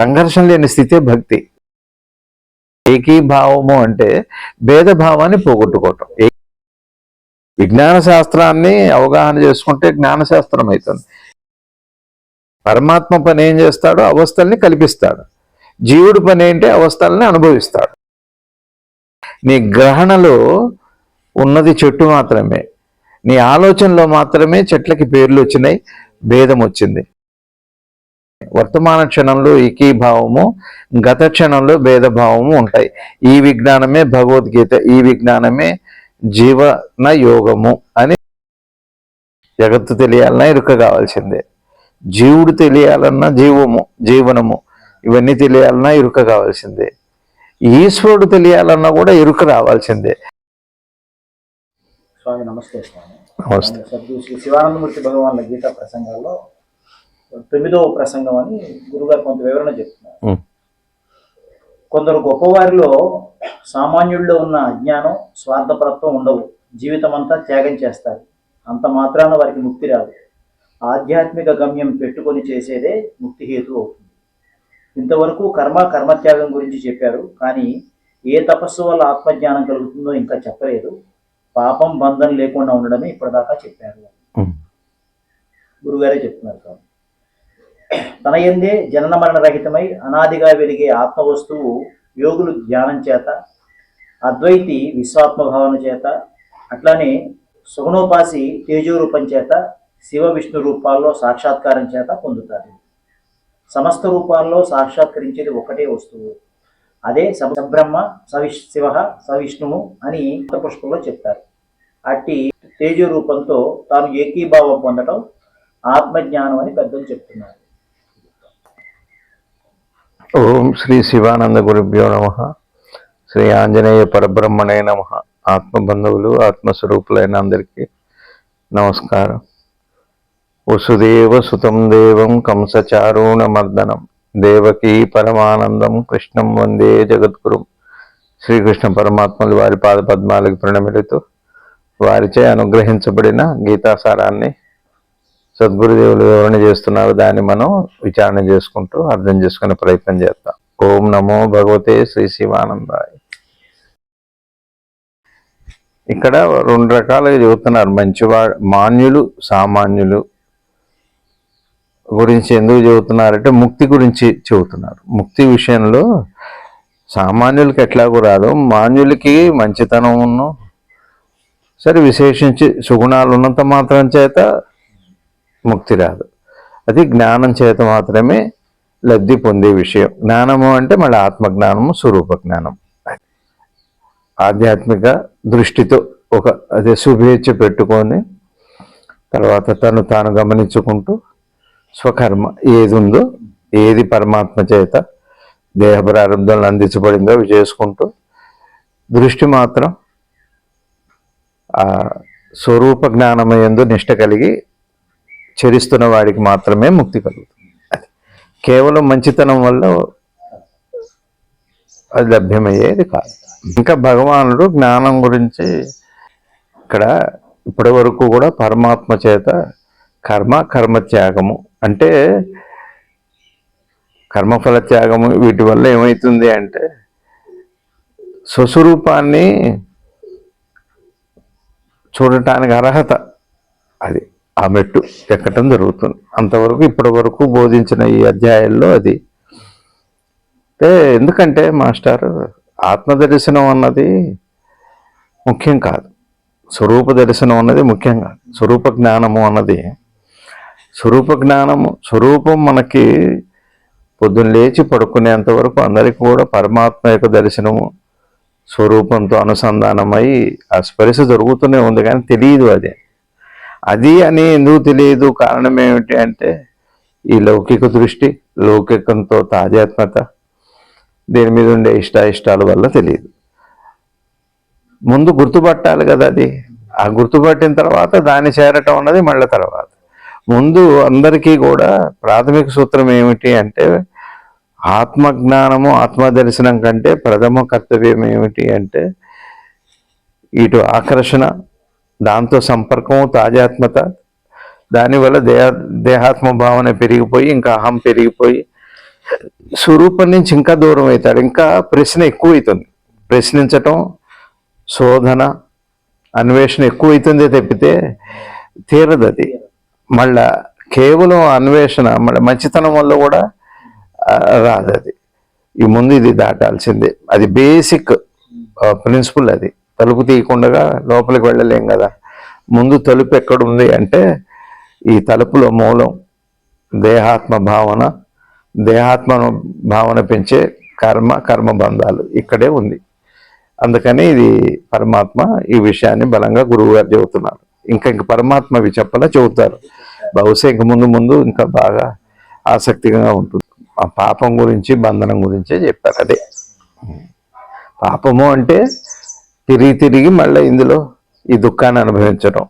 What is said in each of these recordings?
సంఘర్షణ లేని స్థితే భక్తి. ఏకీభావము అంటే భేదభావాన్ని పోగొట్టుకోవటం. విజ్ఞాన శాస్త్రాన్ని అవగాహన చేసుకుంటే జ్ఞాన శాస్త్రం అవుతుంది. పరమాత్మ పని ఏం చేస్తాడో అవస్థల్ని కల్పిస్తాడు. జీవుడి పని ఏంటి? అవస్థల్ని అనుభవిస్తాడు. నీ గ్రహణలో ఉన్నది చెట్టు మాత్రమే. నీ ఆలోచనలో మాత్రమే చెట్లకి పేర్లు వచ్చినాయి. భేదం వచ్చింది. వర్తమాన క్షణంలో ఏకీభావము గత క్షణంలో భేదభావము ఉంటాయి. ఈ విజ్ఞానమే భగవద్గీత ఈ విజ్ఞానమే జీవన యోగము అని జగత్తు తెలియాలన్నా ఇరుక కావాల్సిందే. జీవుడు తెలియాలన్నా జీవము జీవనము ఇవన్నీ తెలియాలన్నా ఇరుక కావాల్సిందే. ఈశ్వరుడు తెలియాలన్నా కూడా ఇరుక రావాల్సిందే. స్వామి నమస్తే స్వామి. నమస్తే. శివానందమూర్తి భగవాన్ల గీతా ప్రసంగాల్లో తొమ్మిదవ ప్రసంగం అని గురుగారు కొంత వివరణ చెప్తున్నారు. కొందరు గొప్పవారిలో సామాన్యుల్లో ఉన్న అజ్ఞానం స్వార్థపరత్వం ఉండవు. జీవితం అంతా త్యాగం చేస్తారు. అంత మాత్రాన వారికి ముక్తి రాదు. ఆధ్యాత్మిక గమ్యం పెట్టుకొని చేసేదే ముక్తి హేతు అవుతుంది. ఇంతవరకు కర్మ కర్మత్యాగం గురించి చెప్పారు. కానీ ఏ తపస్సు వల్ల ఆత్మజ్ఞానం కలుగుతుందో ఇంకా చెప్పలేదు. పాపం బంధం లేకుండా ఉండడమే ఇప్పటిదాకా చెప్పారు. గురుగారే చెప్తున్నారు స్వామి తన ఎందే జనన మరణ రహితమై అనాదిగా వెలిగే ఆత్మ వస్తువు యోగులు ధ్యానం చేత అద్వైతి విశ్వాత్మభావన చేత అట్లానే సుగుణోపాసి తేజో రూపం చేత శివ విష్ణు రూపాల్లో సాక్షాత్కారం చేత పొందుతారు. సమస్త రూపాల్లో సాక్షాత్కరించేది ఒకటే వస్తువు. అదే సబ్రహ్మ సవిష్ శివ సవిష్ణువు అని పుష్పంలో చెప్తారు. అట్టి తేజో రూపంతో తాను ఏకీభావం పొందడం ఆత్మజ్ఞానం అని పెద్దలు చెప్తున్నారు. ఓం శ్రీ శివానంద గురుభ్యో నమ. శ్రీ ఆంజనేయ పరబ్రహ్మణే నమ. ఆత్మబంధువులు ఆత్మస్వరూపులైన అందరికీ నమస్కారం. వసుదేవ సుతం దేవం కంసచారూణ మర్దనం దేవకీ పరమానందం కృష్ణం వందే జగద్గురు. శ్రీకృష్ణ పరమాత్మలు వారి పాద పద్మాలకు ప్రణమిలుతూ వారిచే అనుగ్రహించబడిన గీతాసారాన్ని సద్గురుదేవులు వివరణ చేస్తున్నారు దాన్ని మనం విచారణ చేసుకుంటూ అర్థం చేసుకునే ప్రయత్నం చేద్దాం. ఓం నమో భగవతే శ్రీ శివానందాయ. ఇక్కడ రెండు రకాలుగా చెబుతున్నారు. మంచివా మాన్యులు సామాన్యులు గురించి ఎందుకు చెబుతున్నారంటే ముక్తి గురించి చెబుతున్నారు. ముక్తి విషయంలో సామాన్యులకి ఎట్లాగూ రాదు. మాన్యులకి మంచితనం ఉన్న సరే విశేషించి సుగుణాలు ఉన్నంత మాత్రం చేత ముక్తి రాదు. అది జ్ఞానం చేత మాత్రమే లబ్ధి పొందే విషయం. జ్ఞానము అంటే మళ్ళీ ఆత్మజ్ఞానము స్వరూప జ్ఞానం ఆధ్యాత్మిక దృష్టితో ఒక అదే శుభేచ్ఛ పెట్టుకొని తర్వాత తను తాను గమనించుకుంటూ స్వకర్మ ఏది ఉందో ఏది పరమాత్మ చేత దేహ ప్రారంభంలో అందించబడిందో అవి చేసుకుంటూ దృష్టి మాత్రం ఆ స్వరూప జ్ఞానమయందు నిష్ట కలిగి చరిస్తున్న వాడికి మాత్రమే ముక్తి కలుగుతుంది. అది కేవలం మంచితనం వల్ల అది లభ్యమయ్యేది కాదు. ఇంకా భగవానుడు జ్ఞానం గురించి ఇక్కడ ఇప్పటి వరకు కూడా పరమాత్మ చేత కర్మ కర్మ త్యాగము అంటే కర్మఫల త్యాగము వీటి వల్ల ఏమవుతుంది అంటే స్వస్వరూపాన్ని చూడటానికి అర్హత అది. ఆ మెట్టు ఎక్కటం జరుగుతుంది. అంతవరకు ఇప్పటి వరకు బోధించిన ఈ అధ్యాయాల్లో అది. అంటే ఎందుకంటే మాస్టర్ ఆత్మదర్శనం అన్నది ముఖ్యం కాదు. స్వరూప దర్శనం అన్నది ముఖ్యం కాదు. స్వరూప జ్ఞానము అన్నది స్వరూప జ్ఞానము స్వరూపం మనకి పొద్దున్న లేచి పడుకునేంత వరకు అందరికీ కూడా పరమాత్మ యొక్క దర్శనము స్వరూపంతో అనుసంధానమై ఆ స్పర్శ జరుగుతూనే ఉంది కానీ తెలియదు అది. అది అని ఎందుకు తెలియదు? కారణం ఏమిటి అంటే ఈ లౌకిక దృష్టి లౌకికంతో తాజాత్మత దీని మీద ఉండే ఇష్టాయిష్టాల వల్ల తెలియదు. ముందు గుర్తుపట్టాలి కదా అది. ఆ గుర్తుపట్టిన తర్వాత దాన్ని చేరటం అన్నది మళ్ళీ తర్వాత. ముందు అందరికీ కూడా ప్రాథమిక సూత్రం ఏమిటి అంటే ఆత్మజ్ఞానము ఆత్మదర్శనం కంటే ప్రథమ కర్తవ్యం ఏమిటి అంటే ఇటు ఆకర్షణ దాంతో సంపర్కం తాజాత్మత దానివల్ల దేహ దేహాత్మ భావన పెరిగిపోయి ఇంకా అహం పెరిగిపోయి స్వరూపం నుంచి ఇంకా దూరం అవుతాడు. ఇంకా ప్రశ్న ఎక్కువ అవుతుంది ప్రశ్నించటం శోధన అన్వేషణ ఎక్కువ తప్పితే తీరదు అది. మళ్ళా కేవలం అన్వేషణ మళ్ళీ మంచితనం వల్ల కూడా రాదు అది. ఈ ముందు ఇది దాటాల్సిందే. అది బేసిక్ ప్రిన్సిపల్ అది. తలుపు తీయకుండా లోపలికి వెళ్ళలేం కదా. ముందు తలుపు ఎక్కడుంది అంటే ఈ తలుపులో మూలం దేహాత్మ భావన దేహాత్మ భావన పెంచే కర్మ కర్మ బంధాలు ఇక్కడే ఉంది. అందుకని ఇది పరమాత్మ ఈ విషయాన్ని బలంగా గురువు గారు చెబుతున్నారు. ఇంకా ఇంక పరమాత్మ ఇవి చెప్పలా చెబుతారు. బహుశా ఇంక ముందు ముందు ఇంకా బాగా ఆసక్తిగా ఉంటుంది. ఆ పాపం గురించి బంధనం గురించే చెప్పారు అదే. పాపము అంటే తిరిగి తిరిగి మళ్ళీ ఇందులో ఈ దుఃఖాన్ని అనుభవించడం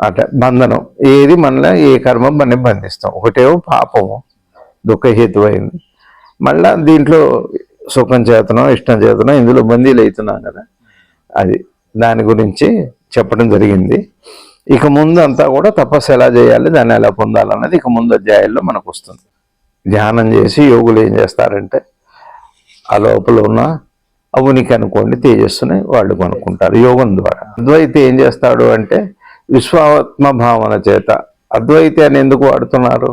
అట్లా బంధనం. ఏది మనలో ఏ కర్మ మనం బంధిస్తాం. ఒకటేమో పాపము. అయింది మళ్ళా దీంట్లో సుఖం చేతనం ఇష్టం చేతనం ఇందులో బందీలు అవుతున్నాం కదా. అది దాని గురించి చెప్పడం జరిగింది. ఇక ముందు అంతా కూడా తపస్సు ఎలా చేయాలి దాన్ని ఎలా పొందాలన్నది ఇక ముందు అధ్యాయాల్లో మనకు వస్తుంది. ధ్యానం చేసి యోగులు ఏం చేస్తారంటే ఆ లోపల ఉన్న అవునికి అనుకోండి తేజస్సుని వాళ్ళు కొనుక్కుంటారు యోగం ద్వారా. అద్వైతి ఏం చేస్తాడు అంటే విశ్వాత్మ భావన చేత అద్వైతి అని ఎందుకు వాడుతున్నారు?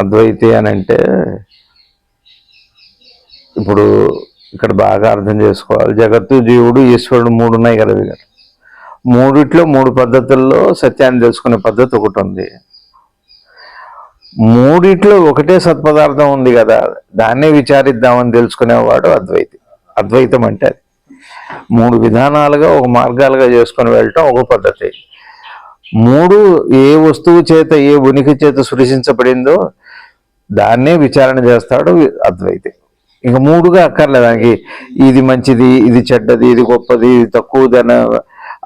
అద్వైతి అని అంటే ఇప్పుడు ఇక్కడ బాగా అర్థం చేసుకోవాలి జగత్తు జీవుడు ఈశ్వరుడు మూడు ఉన్నాయి కదా ఇవి. మూడిట్లో మూడు పద్ధతుల్లో సత్యాన్ని తెలుసుకునే పద్ధతి ఒకటి ఉంది. మూడిట్లో ఒకటే సత్పదార్థం ఉంది కదా దాన్నే విచారిద్దామని తెలుసుకునేవాడు అద్వైతి. అద్వైతం అంటే అది. మూడు విధానాలుగా ఒక మార్గాలుగా చేసుకొని వెళ్ళటం ఒక పద్ధతి. మూడు ఏ వస్తువు చేత ఏ ఉనికి చేత సృష్టించబడిందో దాన్నే విచారణ చేస్తాడు అద్వైతి. ఇంక మూడుగా అక్కర్లేదు దానికి ఇది మంచిది ఇది చెడ్డది ఇది గొప్పది ఇది తక్కువదన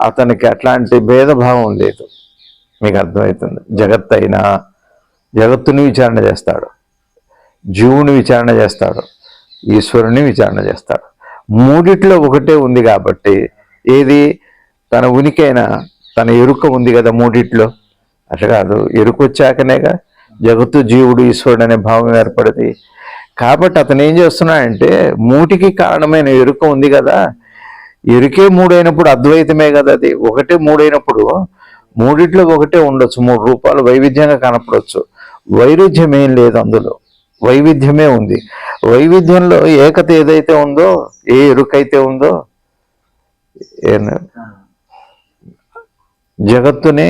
అతనికి అట్లాంటి భేదభావం లేదు మీకు అర్థమవుతుంది. జగత్ అయినా జగత్తుని విచారణ చేస్తాడు. జీవుని విచారణ చేస్తాడు. ఈశ్వరుని విచారణ చేస్తాడు. మూడిట్లో ఒకటే ఉంది కాబట్టి ఏది తన ఉనికైనా తన ఎరుక ఉంది కదా మూడిట్లో. అట్లా కాదు ఎరుక వచ్చాకనేగా జగత్తు జీవుడు ఈశ్వరుడు అనే భావం ఏర్పడింది. కాబట్టి అతను ఏం చేస్తున్నాడంటే మూటికి కారణమైన ఎరుక ఉంది కదా ఎరుకే మూడైనప్పుడు అద్వైతమే కదా అది. ఒకటే మూడైనప్పుడు మూడిట్లో ఒకటే ఉండొచ్చు మూడు రూపాయలు వైవిధ్యంగా కనపడవచ్చు వైరుధ్యం ఏం లేదు అందులో. వైవిధ్యమే ఉంది. వైవిధ్యంలో ఏకత ఏదైతే ఉందో ఏ ఎరుకైతే ఉందో జగత్తుని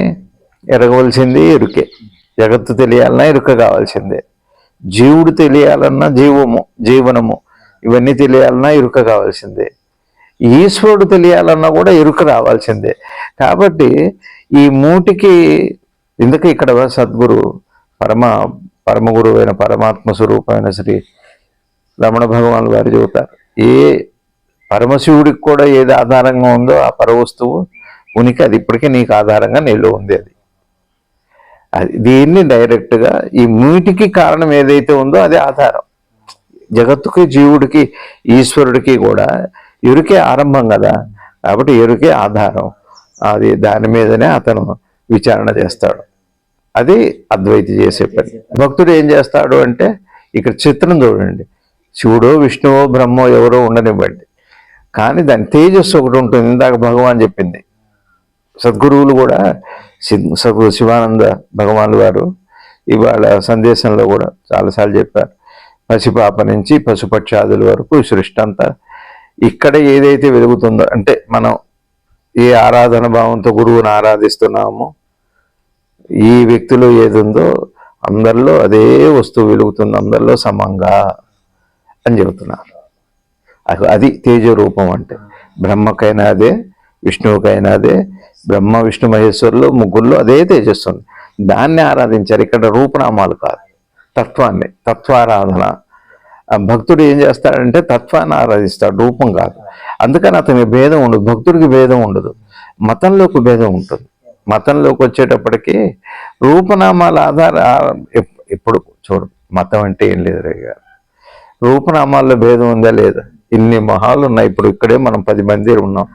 ఎరగవలసింది ఎరుకే జగత్తు తెలియాలన్నా ఎరుక కావాల్సిందే. జీవుడు తెలియాలన్నా జీవము జీవనము. ఇవన్నీ తెలియాలన్నా ఎరుక కావాల్సిందే. ఈశ్వరుడు తెలియాలన్నా కూడా ఎరుక రావాల్సిందే. కాబట్టి ఈ మూటికి ఇందుకే ఇక్కడ సద్గురు పరమ పరమ గురువు అయిన పరమాత్మ స్వరూపమైన శ్రీ రమణ భగవాన్ గారు చెబుతారు. ఏ పరమశివుడికి కూడా ఏది ఆధారంగా ఉందో ఆ పరవస్తువు ఉనికి అది ఇప్పటికీ నీకు ఆధారంగా నిల్వ ఉంది అది. అది దీన్ని డైరెక్ట్గా ఈ మూటికి కారణం ఏదైతే ఉందో అది ఆధారం. జగత్తుకి జీవుడికి ఈశ్వరుడికి కూడా ఎరుకే ఆరంభం కదా కాబట్టి ఎరుకే ఆధారం. అది దాని మీదనే అతను విచారణ చేస్తాడు. అది అద్వైతి చేసే పని. భక్తుడు ఏం చేస్తాడు అంటే ఇక్కడ చిత్రం చూడండి. శివుడో విష్ణువో బ్రహ్మో ఎవరో ఉండనివ్వండి. కానీ దాని తేజస్సు ఒకటి ఉంటుంది. ఇందాక భగవాన్ చెప్పింది. సద్గురువులు కూడా సద్గురు శివానంద భగవాన్ వారు ఇవాళ సందేశంలో కూడా చాలాసార్లు చెప్పారు. పసిపాప నుంచి పశుపక్షాదుల వరకు సృష్టి అంతా ఇక్కడ ఏదైతే వెలుగుతుందో అంటే మనం ఏ ఆరాధన భావంతో గురువుని ఆరాధిస్తున్నామో ఈ వ్యక్తిలో ఏది ఉందో అందరిలో అదే వస్తువు వెలుగుతుంది అందరిలో సమంగా అని చెబుతున్నారు. అది- అది తేజ రూపం అంటే. బ్రహ్మకైనా అదే విష్ణువుకైనా అదే బ్రహ్మ విష్ణు మహేశ్వరులు ముగ్గురులో అదే తేజస్సు దాన్ని ఆరాధించారు. ఇక్కడ రూపనామాలు కాదు. తత్వాన్ని తత్వారాధన. ఆ భక్తుడు ఏం చేస్తాడంటే తత్వాన్ని ఆరాధిస్తాడు. రూపం కాదు. అందుకని అతని భేదం ఉండదు. భక్తుడికి భేదం ఉండదు. మతంలోకి భేదం ఉంటుంది. మతంలోకి వచ్చేటప్పటికి రూపనామాల ఆధార ఇప్పుడు ఎప్పుడు చూడు మతం అంటే ఏం లేదు రే గారు. రూపనామాల్లో భేదం ఉందా లేదా? ఇన్ని మొహాలు ఉన్నాయి. ఇప్పుడు ఇక్కడే మనం పది మంది ఉన్నాం.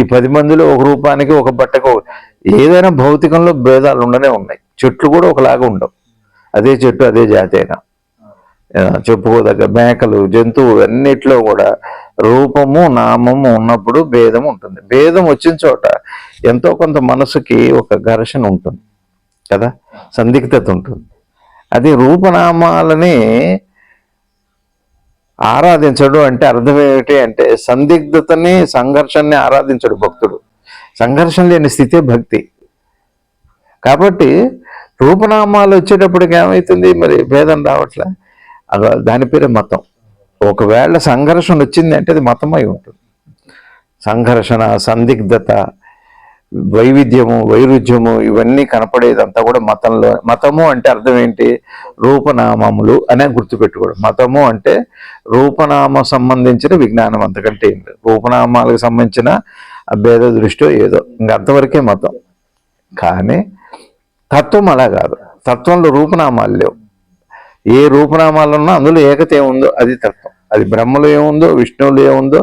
ఈ పది మందిలో ఒక రూపానికి ఒక బట్టకు ఏదైనా భౌతికంలో భేదాలు ఉండనే ఉన్నాయి. చెట్లు కూడా ఒకలాగా ఉండవు. అదే చెట్టు అదే జాతి అయినా చెప్పుకోదగ్గ మేకలు జంతువులు అన్నిట్లో కూడా రూపము నామము ఉన్నప్పుడు భేదం ఉంటుంది. భేదం వచ్చిన చోట ఎంతో కొంత మనసుకి ఒక ఘర్షణ ఉంటుంది కదా? సందిగ్ధత ఉంటుంది. అది రూపనామాలని ఆరాధించడు అంటే అర్థం ఏమిటి అంటే సందిగ్ధతని సంఘర్షణని ఆరాధించడు భక్తుడు. సంఘర్షణ లేని స్థితే భక్తి. కాబట్టి రూపనామాలు వచ్చేటప్పటికి ఏమవుతుంది మరి భేదం రావట్లే? దాని పేరే మతం. ఒకవేళ సంఘర్షణ వచ్చింది అంటే అది మతమై ఉంటుంది. సంఘర్షణ సందిగ్ధత వైవిధ్యము వైరుధ్యము ఇవన్నీ కనపడేదంతా కూడా మతంలో మతము అంటే అర్థం ఏంటి? రూపనామములు అనే గుర్తుపెట్టుకోవడం. మతము అంటే రూపనామ సంబంధించిన విజ్ఞానం అంతకంటే ఏంటి రూపనామాలకు సంబంధించిన భేద దృష్టి ఏదో ఇంక అంతవరకే మతం. కానీ తత్వం అలా కాదు. తత్వంలో రూపనామాలు లేవు. ఏ రూపనామాలు ఉన్నా అందులో ఏకత ఏముందో అది తత్వం. అది బ్రహ్మలో ఏముందో విష్ణువులో ఏముందో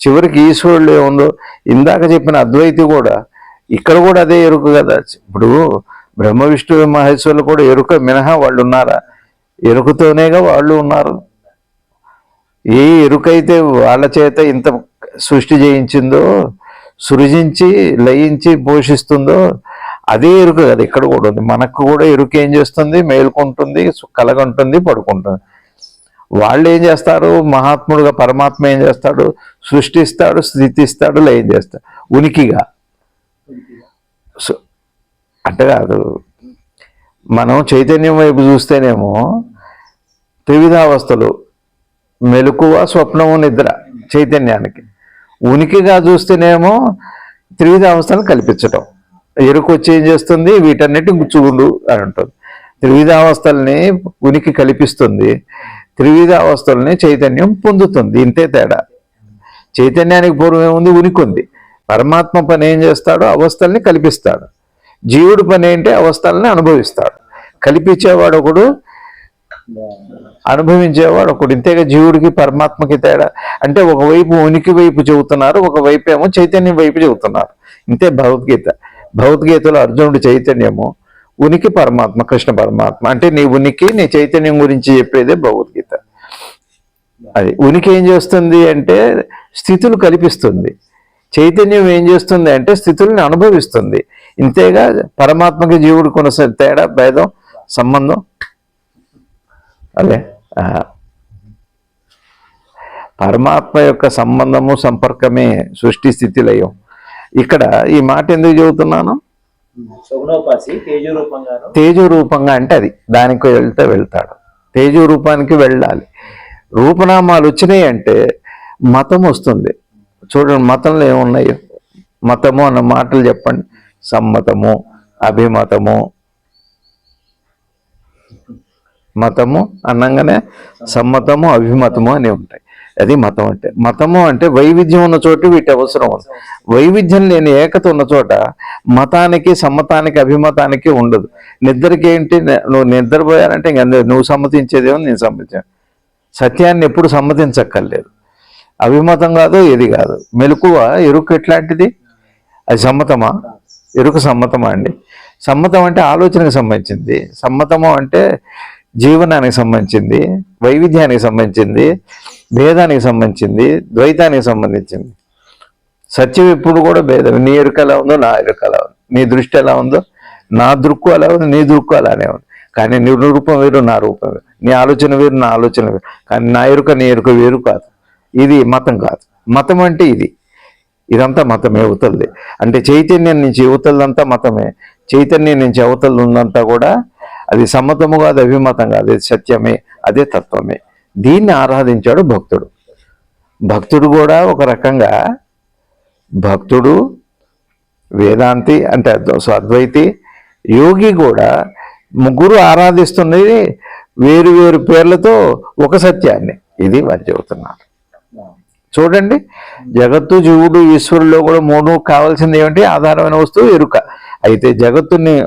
చివరికి ఈశ్వరుడు ఏముందో ఇందాక చెప్పిన అద్వైతి కూడా ఇక్కడ కూడా అదే ఎరుక కదా. ఇప్పుడు బ్రహ్మ విష్ణు మహేశ్వరులు కూడా ఎరుక మినహా వాళ్ళు ఉన్నారా? ఎరుకతోనేగా వాళ్ళు ఉన్నారు. ఏ ఎరుకైతే వాళ్ళ చేత ఇంత సృష్టి చేయించిందో సృజించి లయించి పోషిస్తుందో అదే ఎరుక కదా ఇక్కడ కూడా ఉంది. మనకు కూడా ఎరుక ఏం చేస్తుంది? మేలుకుంటుంది కలగంటుంది పడుకుంటుంది. వాళ్ళు ఏం చేస్తారు? మహాత్ముడుగా పరమాత్మ ఏం చేస్తాడు? సృష్టిస్తాడు స్థితిస్తాడు లయం చేస్తాడు. ఉనికిగా. అంటే కాదు. మనం చైతన్యం వైపు చూస్తేనేమో త్రివిధావస్థలు మెలకువ స్వప్నము నిద్ర చైతన్యానికి. ఉనికిగా చూస్తేనేమో త్రివిధావస్థను కల్పించటం. ఎరుకు వచ్చి ఏం చేస్తుంది? వీటన్నిటి చూడు అని ఉంటుంది త్రివిధావస్థల్ని ఉనికి కల్పిస్తుంది. త్రివిధావస్థల్ని చైతన్యం పొందుతుంది. ఇంతే తేడా. చైతన్యానికి పూర్వం ఏముంది? ఉనికి ఉంది. పరమాత్మ పని ఏం చేస్తాడో? అవస్థల్ని కల్పిస్తాడు. జీవుడు పని ఏంటి? అవస్థల్ని అనుభవిస్తాడు. కల్పించేవాడు ఒకడు అనుభవించేవాడు ఒకడు. ఇంతేగా జీవుడికి పరమాత్మకి తేడా. అంటే ఒకవైపు ఉనికి వైపు చెబుతున్నారు ఒకవైపు ఏమో చైతన్యం వైపు చెబుతున్నారు. ఇంతే భగవద్గీత. భగవద్గీతలో అర్జునుడి చైతన్యము ఉనికి పరమాత్మ కృష్ణ పరమాత్మ. అంటే నీ ఉనికి నీ చైతన్యం గురించి చెప్పేదే భగవద్గీత. అది ఉనికి ఏం చేస్తుంది అంటే స్థితులు కల్పిస్తుంది. చైతన్యం ఏం చేస్తుంది అంటే స్థితుల్ని అనుభవిస్తుంది. ఇంతేగా పరమాత్మకి జీవుడు ఉన్న తేడా భేదం సంబంధం? అదే పరమాత్మ యొక్క సంబంధము సంపర్కమే సృష్టి స్థితి లయం. ఇక్కడ ఈ మాట ఎందుకు చెబుతున్నాను? తేజ రూపంగా అంటే అది. దానికి వెళ్తే వెళ్తాడు. తేజ రూపానికి వెళ్ళాలి. రూపనామాలు వచ్చినాయి అంటే మతం వస్తుంది. చూడండి మతంలో ఏమున్నాయి? మతము అన్న మాటలు చెప్పండి. సమ్మతము అభిమతము. మతము అనగానే సమ్మతము అభిమతము అని ఉంటాయి. అది మతం అంటే. మతము అంటే వైవిధ్యం ఉన్న చోటు వీటి అవసరం. వైవిధ్యం లేని ఏకత ఉన్న చోట మతానికి సమ్మతానికి అభిమతానికి ఉండదు. నిద్రకి ఏంటి? నువ్వు నిద్రపోయారంటే ఇంక నువ్వు సమ్మతించేదేమో నేను సమ్మతించాను. సత్యాన్ని ఎప్పుడు సమ్మతించక్కర్లేదు. అభిమతం కాదు ఇది కాదు. మెలకువ ఎరుకు ఎట్లాంటిది? అది సమ్మతమా? ఎరుకు సమ్మతమా అండి? సమ్మతం అంటే ఆలోచనకు సంబంధించింది. సమ్మతము అంటే జీవనానికి సంబంధించింది వైవిధ్యానికి సంబంధించింది భేదానికి సంబంధించింది ద్వైతానికి సంబంధించింది. సత్యం ఎప్పుడు కూడా భేదం నీ ఎరుక ఎలా ఉందో నా ఎరుక ఎలా ఉంది. నీ దృష్టి ఎలా ఉందో నా దృక్కు అలా ఉంది నీ దృక్కు అలానే ఉంది. కానీ నీ రూపం వేరు నా రూపం వేరు. నీ ఆలోచన వేరు నా ఆలోచన వేరు. కానీ నా ఎరుక నీ ఎరుక వేరు కాదు. ఇది మతం కాదు. మతం అంటే ఇది. ఇదంతా మతమే అవతలది. అంటే చైతన్యం నుంచి యువతలదంతా మతమే. చైతన్యం నుంచి అవతల ఉందంతా కూడా అది సమ్మతము కాదు అభిమతం కాదు అది సత్యమే అదే తత్వమే. దీన్ని ఆరాధించాడు భక్తుడు. భక్తుడు కూడా ఒక రకంగా భక్తుడు వేదాంతి అంటే అద్వ- సో అద్వైతి యోగి కూడా ముగ్గురు ఆరాధిస్తున్నది వేరు వేరు పేర్లతో ఒక సత్యాన్ని. ఇది వారు చెబుతున్నారు. చూడండి జగత్తు జీవుడు ఈశ్వరులో కూడా మూడు కావాల్సింది ఏమిటి? ఆధారమైన వస్తువు ఎరుక. అయితే జగత్తుని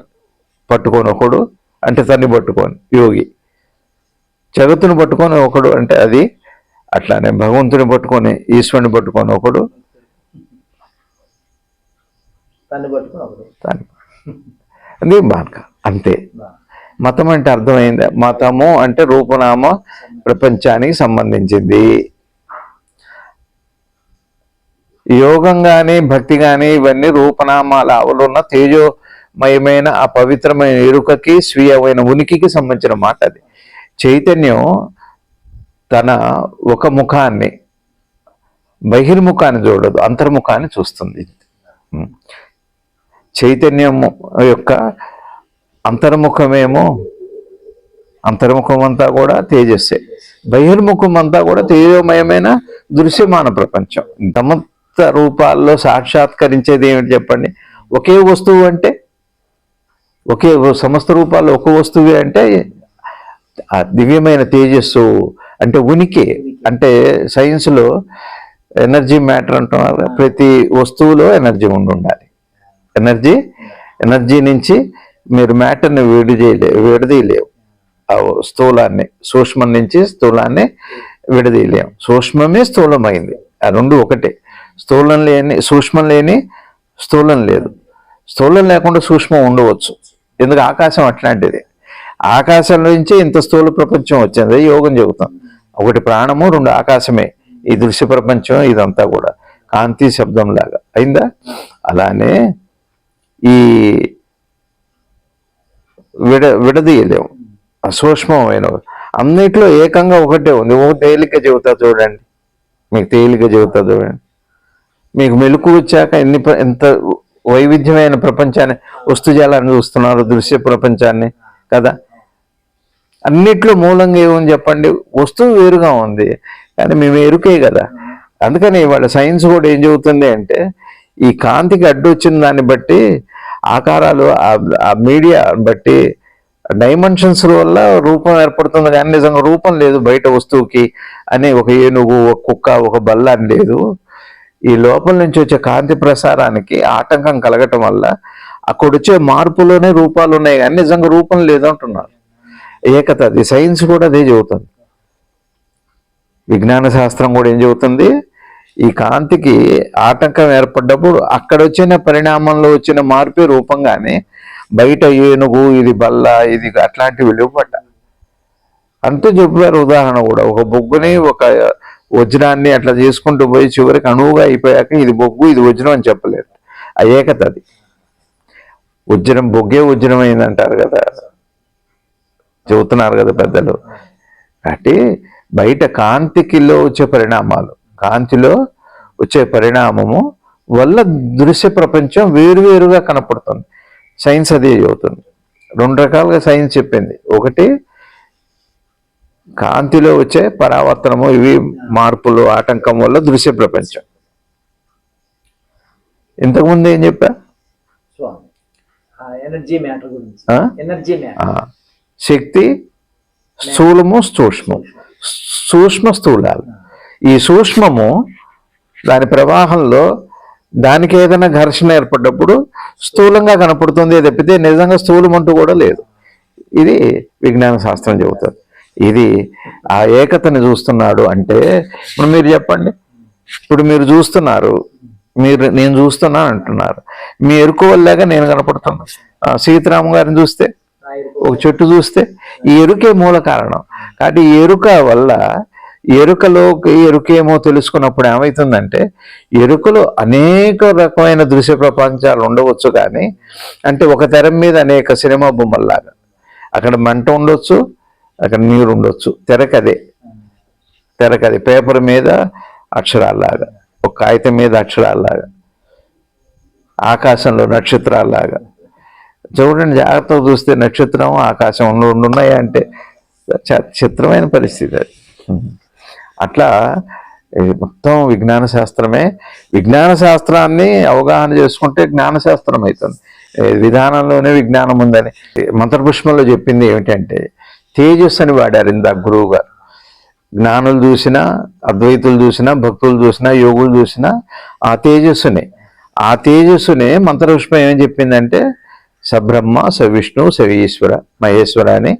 పట్టుకొని ఒకడు అంటే తన్ని పట్టుకొని యోగి. జగత్తుని పట్టుకొని ఒకడు అంటే అది అట్లానే భగవంతుని పట్టుకొని ఈశ్వరుని పట్టుకొని ఒకడు. అది మార్గం అంతే. మతం అంటే అర్థమైంది? మతము అంటే రూపనామ ప్రపంచానికి సంబంధించింది. యోగం కానీ భక్తి కానీ ఇవన్నీ రూపనామాల ఆవులున్న మయమైన ఆ పవిత్రమైన ఎరుకకి స్వీయమైన ఉనికికి సంబంధించిన మాట అది. చైతన్యం తన ఒక ముఖాన్ని బహిర్ముఖాన్ని చూడదు అంతర్ముఖాన్ని చూస్తుంది. చైతన్యం చైతన్యము యొక్క అంతర్ముఖమేమో అంతర్ముఖం అంతా కూడా తేజస్సే. బహిర్ముఖం అంతా కూడా తేజోమయమైన దృశ్యమాన ప్రపంచం. ఇంతమంత రూపాల్లో సాక్షాత్కరించేది ఏమిటి చెప్పండి? ఒకే వస్తువు అంటే ఒకే సమస్త రూపాలు ఒక వస్తువే అంటే ఆ దివ్యమైన తేజస్సు అంటే ఉనికి అంటే సైన్స్లో ఎనర్జీ మ్యాటర్ అంటున్నారు ప్రతి వస్తువులో ఎనర్జీ ఉండి ఉండాలి ఎనర్జీ ఎనర్జీ నుంచి మీరు మ్యాటర్ని వేడి చేయలే విడదీయలేవు. ఆ స్థూలాన్ని సూక్ష్మం నుంచి స్థూలాన్ని విడదీయలేము. సూక్ష్మమే స్థూలమైంది. ఆ రెండు ఒకటే. స్థూలం లేని సూక్ష్మం లేని స్థూలం లేదు. స్థూలం లేకుండా సూక్ష్మం ఉండవచ్చు. ఎందుకు ఆకాశం అట్లాంటిది? ఆకాశం నుంచి ఇంత స్థూల ప్రపంచం వచ్చింది యోగం చెబుతాం. ఒకటి ప్రాణము రెండు ఆకాశమే. ఈ దృశ్య ప్రపంచం ఇదంతా కూడా. కాంతి శబ్దం లాగా. అయిందా? అలానే ఈ విడ విడదీయలేము. అసూక్ష్మమైన అన్నిట్లో ఏకంగా ఒకటే ఉంది. ఒక తేలిక చెబుతా చూడండి. మీకు తేలిక చెబుతా చూడండి. మీకు మెలకు వచ్చాక ఎన్ని ఎంత వైవిధ్యమైన ప్రపంచాన్ని వస్తుజాలాన్ని చూస్తున్నారు దృశ్య ప్రపంచాన్ని కదా? అన్నిట్లో మూలంగా ఏమని చెప్పండి? వస్తువు వేరుగా ఉంది. కానీ మేము ఎరుకే కదా. అందుకని వాళ్ళ సైన్స్ కూడా ఏం చెబుతుంది అంటే ఈ కాంతికి అడ్డు వచ్చిన దాన్ని బట్టి ఆకారాలు ఆ- ఆ మీడియా బట్టి డైమెన్షన్స్ వల్ల రూపం ఏర్పడుతుంది కానీ నిజంగా రూపం లేదు బయట వస్తువుకి అని ఒక ఏనుగు ఒక కుక్క ఒక బల్ల అని లేదు. ఈ లోపల నుంచి వచ్చే కాంతి ప్రసారానికి ఆటంకం కలగటం వల్ల అక్కడ వచ్చే మార్పులోనే రూపాలు ఉన్నాయి కానీ నిజంగా రూపం లేదంటున్నారు. ఏకత అది సైన్స్ కూడా అదే చెబుతుంది. విజ్ఞాన శాస్త్రం కూడా ఏం చెబుతుంది? ఈ కాంతికి ఆటంకం ఏర్పడ్డప్పుడు అక్కడ వచ్చిన పరిణామంలో వచ్చిన మార్పే రూపంగానే బయట ఏనుగు ఇది బల్ల ఇది అట్లాంటివి లేవుపడ్డ అంత చెప్పారు ఉదాహరణ కూడా. ఒక బొగ్గుని ఒక వజ్రాన్ని అట్లా చేసుకుంటూ పోయి చివరికి అణువుగా అయిపోయాక ఇది బొగ్గు ఇది వజ్రం అని చెప్పలేరు ఆ ఏకత అది. వజ్రం బొగ్గే వజ్రం అయిందంటారు కదా. చెబుతున్నారు కదా పెద్దలు. కాబట్టి బయట కాంతికిలో వచ్చే పరిణామాలు కాంతిలో వచ్చే పరిణామము వల్ల దృశ్య ప్రపంచం వేరువేరుగా కనపడుతుంది. సైన్స్ అదే చెబుతుంది. రెండు రకాలుగా సైన్స్ చెప్పింది. ఒకటి కాంతిలో వచ్చే పరావర్తనము ఇవి మార్పులు ఆటంకం వల్ల దృశ్య ప్రపంచం. ఇంతకుముందు ఏం చెప్పా? ఎనర్జీ మ్యాటర్ గురించి? Energy matter. శక్తి స్థూలము సూక్ష్మం సూక్ష్మ స్థూలాలు. ఈ సూక్ష్మము దాని ప్రవాహంలో దానికి ఏదైనా ఘర్షణ ఏర్పడ్డప్పుడు స్థూలంగా కనపడుతుంది తప్పితే నిజంగా స్థూలం అంటూ కూడా లేదు. ఇది విజ్ఞాన శాస్త్రం చెబుతుంది. ఇది ఆ ఏకతని చూస్తున్నాడు అంటే ఇప్పుడు మీరు చెప్పండి. ఇప్పుడు మీరు చూస్తున్నారు. మీరు నేను చూస్తున్నా అంటున్నారు. మీ ఎరుకు నేను కనపడుతున్నా. సీతారామ గారిని చూస్తే ఒక చెట్టు చూస్తే ఈ ఎరుకే మూల కారణం. కాబట్టి ఈ ఎరుక వల్ల ఎరుకలోకి ఎరుకేమో తెలుసుకున్నప్పుడు ఏమవుతుందంటే ఎరుకలో అనేక రకమైన దృశ్య ప్రపంచాలు ఉండవచ్చు కానీ అంటే ఒక తెర మీద అనేక సినిమా బొమ్మల్లాగా. అక్కడ మంట ఉండొచ్చు అక్కడ నీరు ఉండొచ్చు. తెరకదే. తెరకది. పేపర్ మీద అక్షరాల్లాగా. ఒక కాగితం మీద అక్షరాల్లాగా. ఆకాశంలో నక్షత్రాల్లాగా. చూడండి జాగ్రత్తగా చూస్తే నక్షత్రం ఆకాశం రెండు అంటే చ- చిత్రమైన పరిస్థితి అది. అట్లా మొత్తం విజ్ఞాన శాస్త్రమే. విజ్ఞాన శాస్త్రాన్ని అవగాహన చేసుకుంటే జ్ఞాన శాస్త్రం అవుతుంది విధానంలోనే విజ్ఞానం ఉందని. మంత్రపుష్పంలో చెప్పింది ఏమిటంటే తేజస్సు అని వాడారు ఇందాక గురువు గారు జ్ఞానులు చూసినా అద్వైతులు చూసినా భక్తులు చూసినా యోగులు చూసినా ఆ తేజస్సునే. ఆ తేజస్సునే మంత్రపుష్పం ఏం చెప్పిందంటే సబ్రహ్మ సవిష్ణు సవీశ్వర మహేశ్వర అని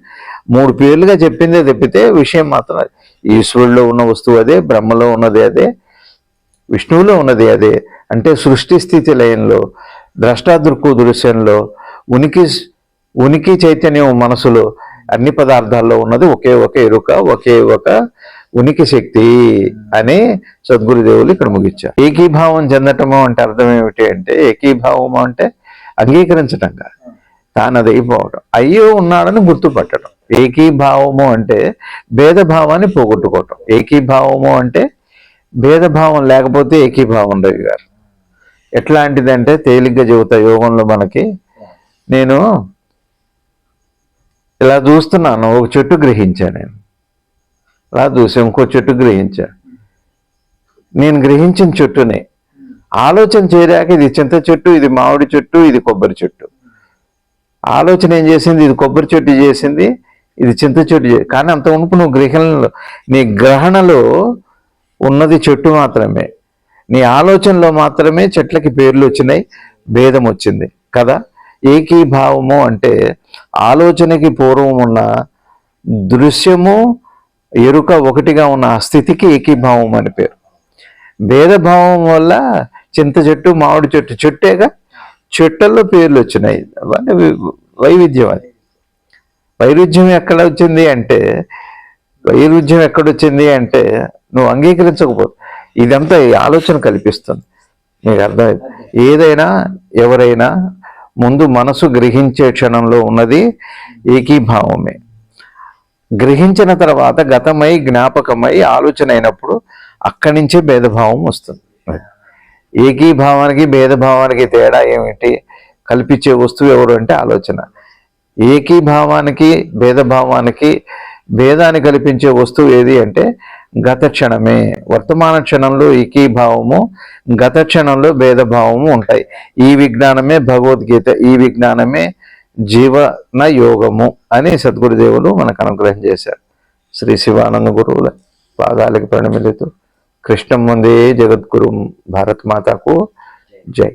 మూడు పేర్లుగా చెప్పిందే తప్పితే విషయం మాత్రం ఈశ్వరులో ఉన్న వస్తువు అదే బ్రహ్మలో ఉన్నది అదే విష్ణువులో ఉన్నది అదే. అంటే సృష్టి స్థితి లయంలో ద్రష్టాదృక్కు దృశ్యంలో ఉనికి ఉనికి చైతన్యం మనసులో అన్ని పదార్థాల్లో ఉన్నది ఒకే ఒక ఎరుక ఒకే ఒక ఉనికి శక్తి అని సద్గురుదేవులు ఇక్కడ ముగించారు. ఏకీభావం చెందటము అంటే అర్థం ఏమిటి అంటే ఏకీభావము అంటే అంగీకరించటంగా తాను అది అయిపోవటం అయ్యో ఉన్నాడని గుర్తుపట్టడం ఏకీభావము అంటే భేదభావాన్ని పోగొట్టుకోవటం. ఏకీభావము అంటే భేదభావం లేకపోతే ఏకీభావం రవి గారు. ఎట్లాంటిదంటే తేలిగ్గా చెబుతా యోగంలో మనకి నేను ఇలా చూస్తున్నాను ఒక చెట్టు గ్రహించా నేను. అలా చూసి ఇంకో చెట్టు గ్రహించా. నేను గ్రహించిన చెట్టుని. ఆలోచన చేరాక ఇది చింత చెట్టు ఇది మామిడి చెట్టు ఇది కొబ్బరి చెట్టు. ఆలోచన ఏం చేసింది? ఇది కొబ్బరి చెట్టు చేసింది ఇది చింత చెట్టు కానీ అంత ఉనుపు నువ్వు గ్రహణలో నీ గ్రహణలో ఉన్నది చెట్టు మాత్రమే. నీ ఆలోచనలో మాత్రమే చెట్లకి పేర్లు వచ్చినాయి భేదం వచ్చింది కదా? ఏకీభావము అంటే ఆలోచనకి పూర్వం ఉన్న దృశ్యము ఎరుక ఒకటిగా ఉన్న ఆ స్థితికి ఏకీభావం అని పేరు. భేదభావం వల్ల చింత చెట్టు మామిడి చెట్టు చెట్టేగా చెట్టల్లో పేర్లు వచ్చినాయి. అవన్నీ వైవిధ్యం అది. వైరుధ్యం ఎక్కడ వచ్చింది అంటే వైరుధ్యం ఎక్కడొచ్చింది అంటే నువ్వు అంగీకరించకపో ఇదంతా ఈ ఆలోచన కల్పిస్తుంది. నీకు అర్థమైంది? ఏదైనా ఎవరైనా ముందు మనసు గ్రహించే క్షణంలో ఉన్నది ఏకీభావమే. గ్రహించిన తర్వాత గతమై జ్ఞాపకమై ఆలోచన అయినప్పుడు అక్కడి నుంచే భేదభావం వస్తుంది. ఏకీభావానికి భేదభావానికి తేడా ఏమిటి? కల్పించే వస్తువు ఎవరు అంటే ఆలోచన. ఏకీభావానికి భేదభావానికి భేదాన్ని కల్పించే వస్తువు ఏది అంటే గత క్షణమే వర్తమాన క్షణంలో ఏకీభావము గత క్షణంలో భేదభావము ఉంటాయి. ఈ విజ్ఞానమే భగవద్గీత ఈ విజ్ఞానమే జీవన యోగము అని సద్గురుదేవులు మనకు అనుగ్రహం చేశారు. శ్రీ శివానంద గురువుల పాదాలకి ప్రణమిలుతూ కృష్ణం ముందే జగద్గురు భారత్ మాతకు జై.